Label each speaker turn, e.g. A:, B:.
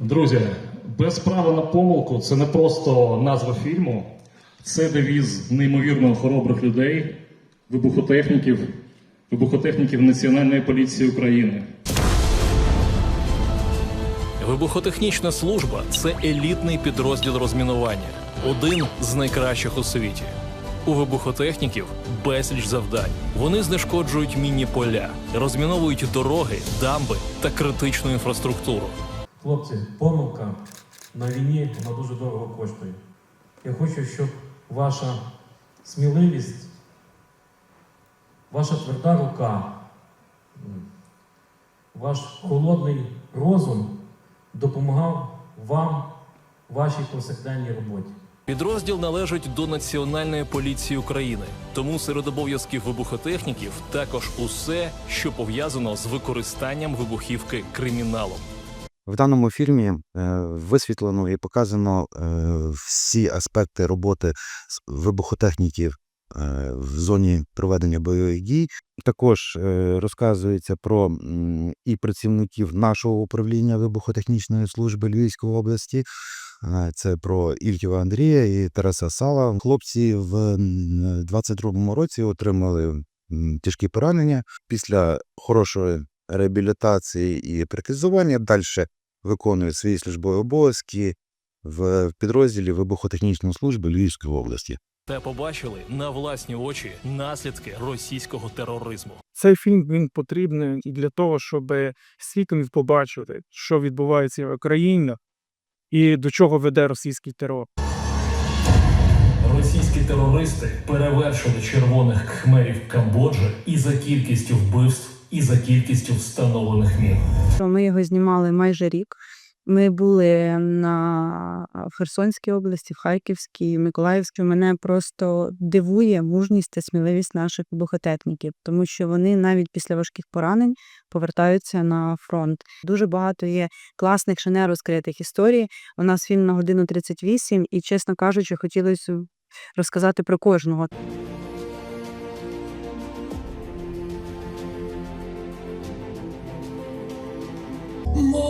A: Друзі, без права на помилку це не просто назва фільму, це девіз неймовірно хоробрих людей, вибухотехніків, вибухотехніків Національної поліції України.
B: Вибухотехнічна служба це елітний підрозділ розмінування, один з найкращих у світі. У вибухотехніків безліч завдань. Вони знешкоджують мінні поля, розміновують дороги, дамби та критичну інфраструктуру.
C: Хлопці, помилка на війні вона дуже дорого коштує. Я хочу, щоб ваша сміливість, ваша тверда рука, ваш холодний розум допомагав вам в вашій повсякденній роботі.
B: Підрозділ належить до Національної поліції України, тому серед обов'язків вибухотехніків також усе, що пов'язано з використанням вибухівки криміналом.
D: В даному фільмі е, висвітлено і показано е, всі аспекти роботи вибухотехніків е, в зоні проведення бойових дій. Також розказується про і працівників нашого управління вибухотехнічної служби Львівської області. Це про Ільтєва Андрія і Тараса Сала. Хлопці в м, 22-му році отримали тяжкі поранення після хорошої реабілітації і прикизування далі виконує свої службові обов'язки в підрозділі вибухотехнічної служби Львівської області.
B: Та побачили на власні очі наслідки російського тероризму.
E: Цей фільм він потрібний і для того, щоб світ міг побачити, що відбувається в Україні і до чого веде російський терор.
B: Російські терористи перевершили червоних кхмерів Камбоджі і за кількістю вбивств, і за кількістю встановлених
F: що ми його знімали майже рік. Ми були на Херсонській області, в Харківській, Миколаївській. Мене просто дивує мужність та сміливість наших вибухотехніків, тому що вони навіть після важких поранень повертаються на фронт. Дуже багато є класних ще нерозкритих історій. У нас фільм на годину 38, і, чесно кажучи, хотілося розказати про кожного. more.